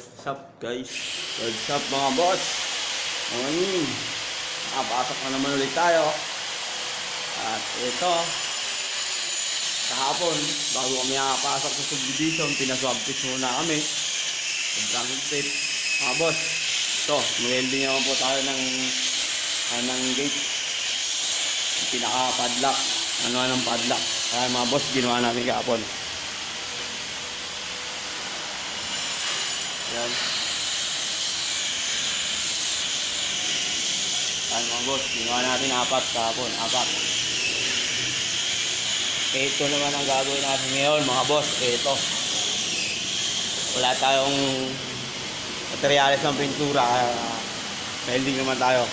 What's up guys? What's up mga boss? Morning! Nakapasok na naman ulit tayo. At ito, kahapon, bago kami nakapasok sa subdivision, pinaswab test muna kami. Sobrang higpit. Mga boss, ito, welding naman po tayo ng, ah, ng gate. Pinaka-padlock. Ano ng padlock. Kaya mga boss, ginawa natin kahapon. Yan. Yan mga boss, ginawa natin apat kahapon, apat. Ito naman ang gagawin natin ngayon mga boss, ito. Wala tayong materyales ng pintura, kaya welding naman tayo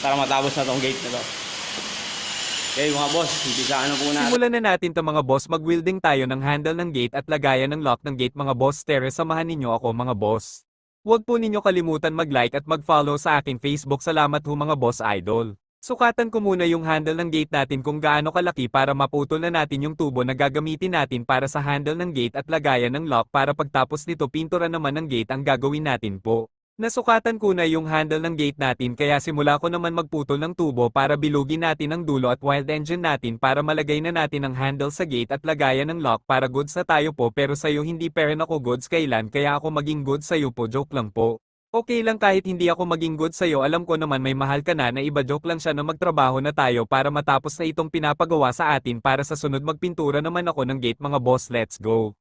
para matapos na tong gate na to. Okay mga boss, umpisaan na po natin. Simulan na natin to mga boss mag-wielding tayo ng handle ng gate at lagayan ng lock ng gate mga boss tere samahan ninyo ako mga boss. Huwag po ninyo kalimutan mag-like at mag-follow sa aking Facebook salamat ho mga boss idol. Sukatan ko muna yung handle ng gate natin kung gaano kalaki para maputol na natin yung tubo na gagamitin natin para sa handle ng gate at lagayan ng lock para pagtapos nito pintura naman ng gate ang gagawin natin po. Nasukatan ko na yung handle ng gate natin kaya simula ko naman magputol ng tubo para bilugin natin ang dulo at wild engine natin para malagay na natin ang handle sa gate at lagayan ng lock para goods na tayo po pero sa'yo hindi pera ako goods kailan kaya ako maging goods sa'yo po joke lang po. Okay lang kahit hindi ako maging good sa'yo alam ko naman may mahal ka na na iba joke lang siya na magtrabaho na tayo para matapos na itong pinapagawa sa atin para sa sunod magpintura naman ako ng gate mga boss let's go.